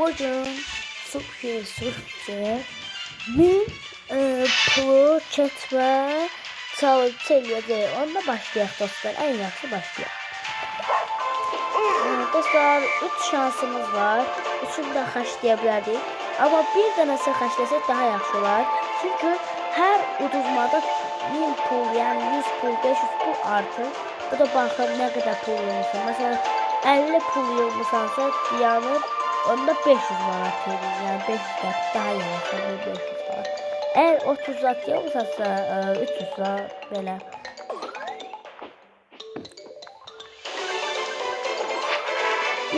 Bugün Sushi Sushi min e, pulu çetmə challenge eləyəcək. Onda başlayaq dostlar. Ən yaxşı başlayaq. E, dostlar 3 şansımız var. Üçünü də xəşləyə bilərik. Amma bir dənəsi xəşləsək daha yaxşı olar. Çünki hər uduzmada 1000 pul, yəni 100 pul, 500 pul artır. Bu da baxır nə qədər pul yığmısan. Məsələn 50 pul yığmısansa dayanır. Onda 500 manat verir. Yəni 500 qəpik daha yavaş olur 500 manat. Əgər 30 zat yığmısansa 300 zat belə.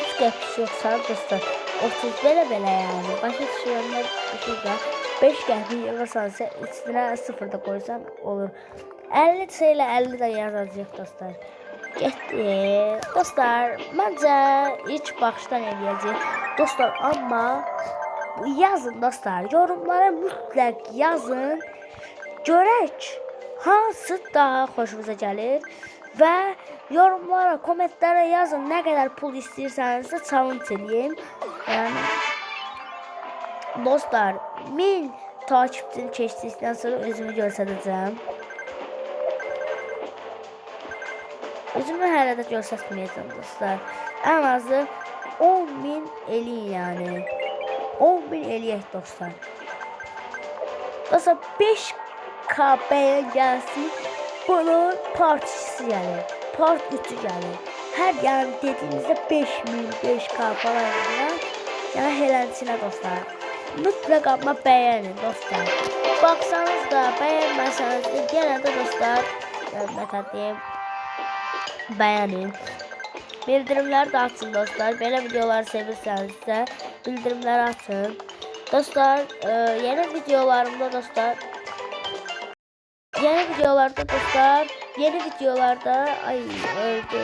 Üç qəpik yoxsa dostlar 30 belə belə yəni. Başa düşürəm şurada 5 qəpik yığırsansa içinə 0 da qoysan olur. 50 şeylə 50 də yazacaq dostlar. Getdi. Dostlar, məncə ilk baxışdan eləyəcək. Dostlar, amma yazın dostlar, yorumlara mütləq yazın. Görək hansı daha xoşunuza gəlir və yorumlara, kommentlərə yazın nə qədər pul istəyirsənizsə challenge eləyim. Yəni dostlar, 1000 takipçini keçdikdən sonra özümü göstərəcəm. Özümü hələ də göstərməyəcəm dostlar. Ən azı 10 min eləyin yəni. 10 bin eləyək dostlar. Dostlar 5k bəyən gəlsin. Bunun part 2-si gəlir. Part 3-ü gəlir. Hər yəni dediyinizdə 5000, 5k falan gəlir. Yəni helənçinə dostlar. Mütləq amma bəyənin dostlar. Baxsanız da, bəyənməsəniz də yenə də dostlar, yəni, nə tər deyim, bəyənin. Bildirimler de atın dostlar. Böyle videolar sevirseniz de bildirimler atın. Dostlar e, yeni videolarımda dostlar yeni videolarda dostlar yeni videolarda ay öldüm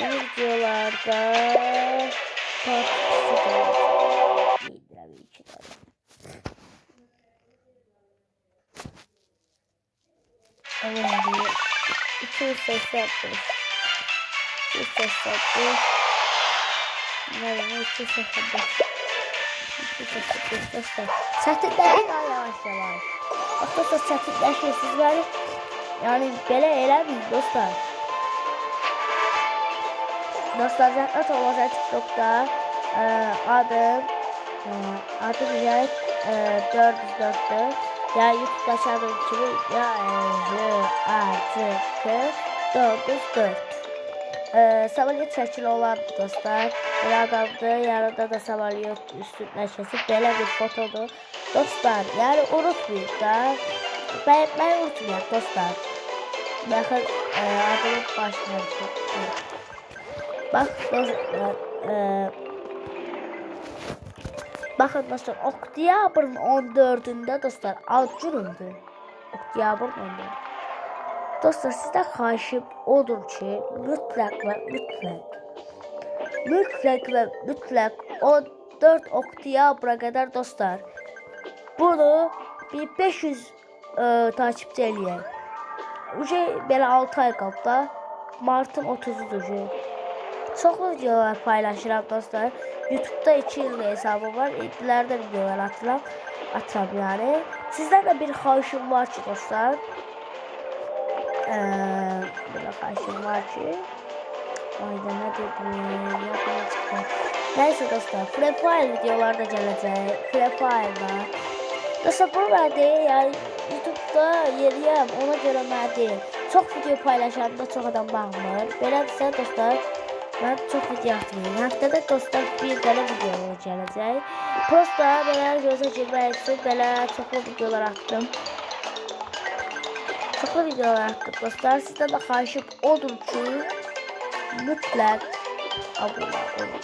yeni videolarda Evet, 280 yaptım. 181 Nerede? 285 285 dostlar. Çətinlərin daha yavaş yavaş. Bax dostlar çətinləşir sizləri. Yəni belə eləməyin dostlar. Dostlar zəhmət olacaq TikTokda ə, adım ə, adım Riyad 404-dür. Ya YouTube'da aşağıda kimi ya R A C K 404. Ee, samolyot şəkili olan dostlar. Belə adamdır. Yanında da samolyot üstündən keçib. Belə bir fotodur. Dostlar, yəni unutmayın da. Bəyənməyi unutmayın dostlar. Baxın, e, adımın başına Bax, dostlar. E, Baxın dostlar, oktyabrın 14-də dostlar, ad günümdür. Oktyabrın 14. Dostlar, sizdən xahişim odur ki, mütləq və mütləq mütləq və mütləq 14 oktyabra qədər dostlar bunu bir 500 ə, takipçi eləyək. Uje belə 6 ay qalıb da martın 30-udur. Çoxlu videolar paylaşıram dostlar. YouTube'da 2 illik hesabım var. İllərdə videolar atıram. Atıram yəni. Sizdən də bir xahişim var ki dostlar. Ee, bir xahişim var ki. Ayda ne dedim? Yapma çıktı. Neyse dostlar. Free Fire videolarda gələcək. Free Fire'da. Dostlar bu mədə yəni YouTube'da yeriyəm. Ona görə mədə. Çox video paylaşanda çox adam baxmır. Belədirsə dostlar mən çox video atmayayım. Həftədə dostlar bir dənə video gələcək. Prosta belə gözə girmək üçün belə çoxlu videolar atdım. Çoxlu videolar dostlar. Sizdən də xahişim odur ki, mütləq abunə olun.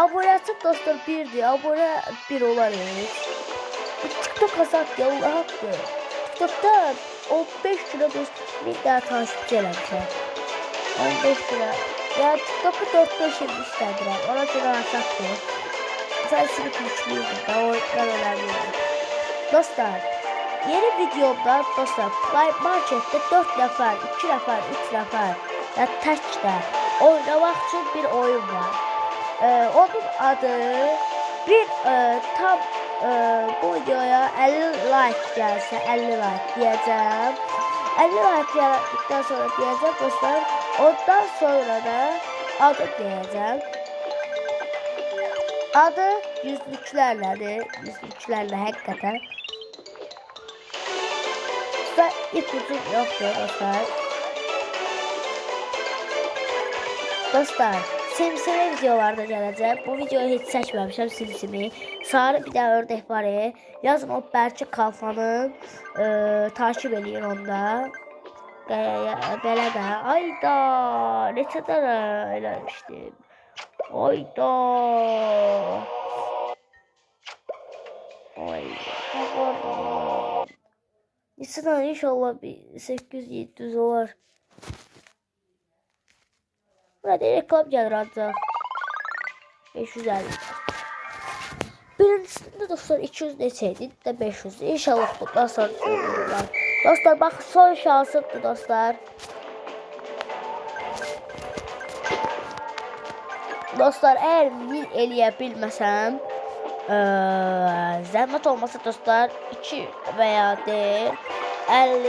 Abunə açıb dostlar birdir. Abunə bir olar yəni. TikTok azad ya Allah haqqı. TikTokda 15 kilo dost bir daha takipçi eləmişəm. 15 kilo. Ya TikTok'u 4-5 yıl işlədirəm. Ona görə azaddır. Sen sınıf güçlüydün. Da o ben önemliydi. Dostlar, yeni dostlar Play Market'te 4 nəfər, 2 nəfər, 3 nəfər və tək də oynamak için bir oyun var. Ee, onun adı bir e, tam e, bu videoya 50 like gelse 50 like diyeceğim. 50 like geldikten sonra diyeceğim dostlar. Ondan sonra da adı diyeceğim. Adı yüzlüklerle yüzlüklerle hakikaten. İpucu yoktu dostlar. Dostlar, simsimi videolarda gələcək. Bu videoyu heç çəkməmişəm simsimi. Sarı bir də ördək var. e. Yazın o Bərçi Kalfanın e, takip eləyin onda. Belə də. Ayda, neçə dənə eləmişdim. Ayda. Ay, Allah'ım. İnsan inşallah bir 800-700 olar. Burada reklam gelir ancak. 550. Birincisinde dostlar 200 deseydi de 500. İnşallah bundan olurlar. Dostlar bak son şansımdı dostlar. Dostlar eğer mil eləyə bilməsəm, eee, zəhmət olmasa dostlar 2 veya değil 50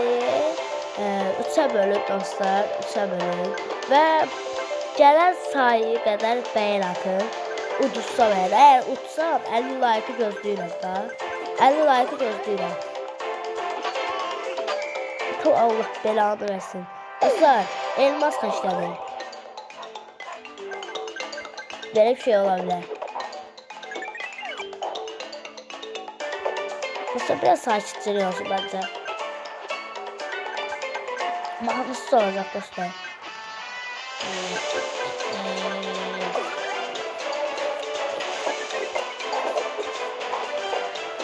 eee, 3'e bölün dostlar 3'e bölün və gələn sayı qədər beğen atın. Uduzsa veya eğer utsam 50 like'ı gözləyirəm da. 50 like'ı gözləyirəm. Tu Allah belanı versin. Dostlar elmas kaçladı. Böyle bir şey olabilir. Dostlar biraz saçıcılığı olsun bence. Mahmut olacak dostlar.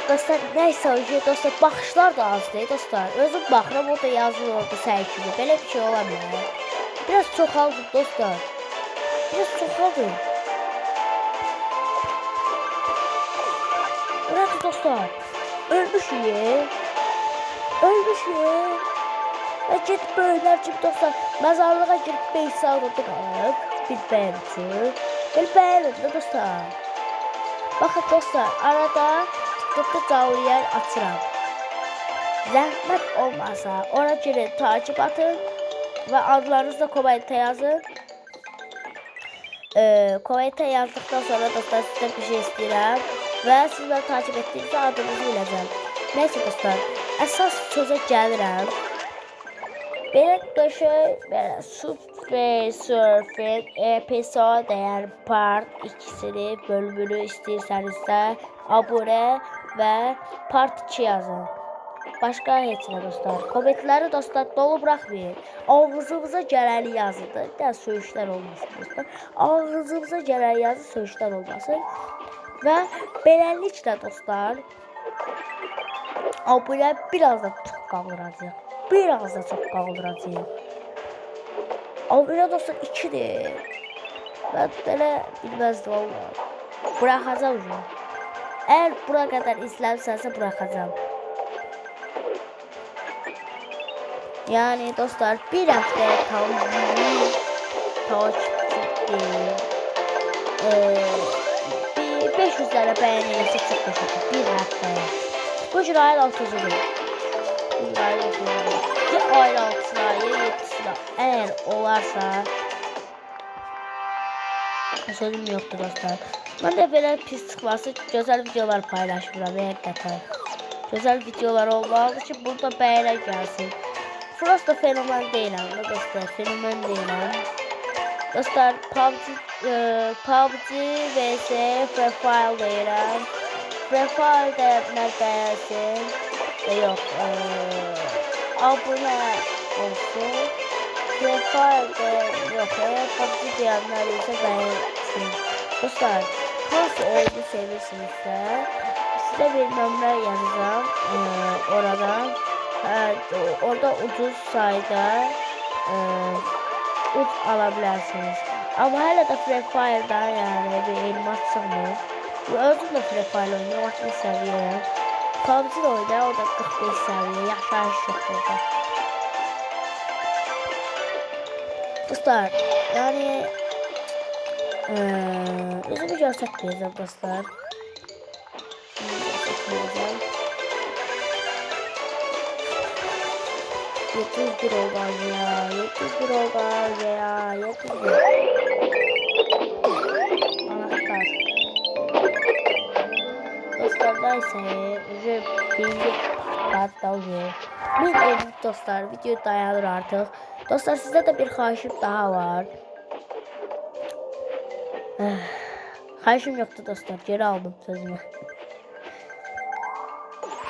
Dostlar neyse şey dostlar baxışlar da az değil dostlar. Özüm baxıram o da yazılır orada səy kimi. Belə bir şey ola bilər. Biraz çoxaldım dostlar. Biraz çoxaldım. Bırak dostlar. Ölmüş ye. Ölmüş ye. Ve git böyler çık dostlar. Mezarlığa girip beş sağlığı qalıb. Bir. Bir beğenin de dostlar. Bakın dostlar arada TikTok'ta canlı yer açıram. Zəhmət olmasa ona girin takip atın ve adlarınızı da komente yazın. Ee, komente yazdıktan sonra dostlar sizden bir şey istedim. Ve sizler takip ettiğinizde adınızı bileceğim. Neyse dostlar əsas sözə gəlirəm. Belə Subway Surfing episod eğer part ikisini bölümünü istiyorsanızsa abone ve part 2 yazın. Başka nə dostlar. Kommentləri dostlar dolu buraxmayın. Ağzınıza gələni yazın da. Bir də söyüşlər olmasın dostlar. Ağzınıza gələni yazın, söyüşlər olmasın. Və beləliklə dostlar abunə biraz da çox qaldıracaq. Biraz da çox qaldıracaq. Abunə dostlar 2-dir. Mən belə bilməzdim valla. Buraxacağım onu. Eğer bura kadar izləmisənsə buraxacağım. Yani dostlar bir hafta tam takipçi ee, bir 500 tane beğenilirse çok teşekkür bir haftaya. Bu cür ayın altıncı Bir ayın altısına, ayın yedisine eğer olarsa sözüm yoktur dostlar. Ben de böyle pislik varsa güzel videolar paylaşmıyorum hakikaten. Güzel videolar olmalı için burada beğene gelsin. Frost da fenomen değil ama dostlar fenomen değil ama. Dostlar PUBG, e, PUBG vs Free Fire deyirəm. Free Fire də mən beğensin. E, yok. E, abone olsun. Fire də yok. Eğer PUBG diyenler ise beğensin. Dostlar hangi oyunu sevirsinizsə size nömrə yazacağım e, orada. Evet, orada ucuz sayıda e, uç alabilirsiniz. Ama hala da Free Fire'da yani bir elmas çıkmıyor. Özüm de Free Fire oynuyorum. 60 seviye. PUBG de oynuyor. O da 45 seviye. Yaşayış yok orada. Dostlar Yani eee özümü göstermeyeceğim dostlar. Göstermeyeceğim. 701 oldu ya. 701 oldu abi ya. 701. Anahtar. Neyse. Bize kart alıyor. Bu evet dostlar video dayanır artık. Dostlar size de bir xahişim daha var. Eh, Xahişim yoktu dostlar. Geri aldım sözümü.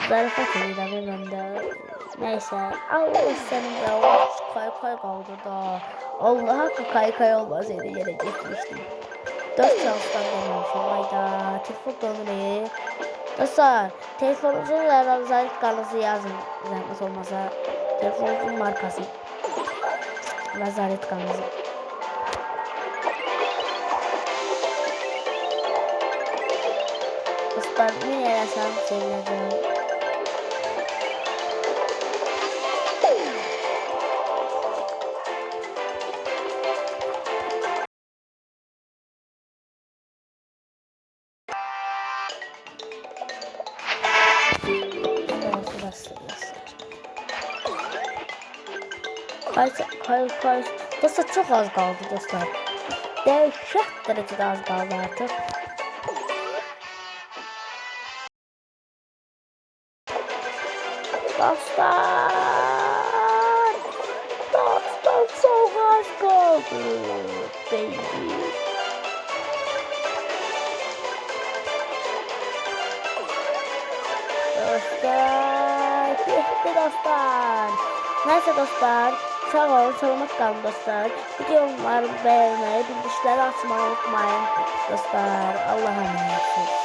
Zarafat edirəm mən də. Nəysə, Allah sənin də o kaykay qaldı da. Allah haqqı kaykay olmasaydı yerə getmişdim. 4 çalışdan deməmişim. Ayda, telefon nömrəyi. Dostlar, telefonunuzun və zaritkanızı yazın. Zəhmət olmasa, telefonunuzun markası. Və zaritkanızı. Dostlar, ne eləsəm sevinəcəm. Burası, burası, burası. Kay, kay, kay. Dostlar çok az kaldı dostlar. Dehşet derecede az kaldı artık. Dostlar. Dostlar çok az kaldı. Baby. Bitti dostlar. Neyse dostlar. Sağ olun. Selamat kalın dostlar. Videomu beğenmeyi, bildirimleri açmayı unutmayın. Dostlar. Allah'a emanet.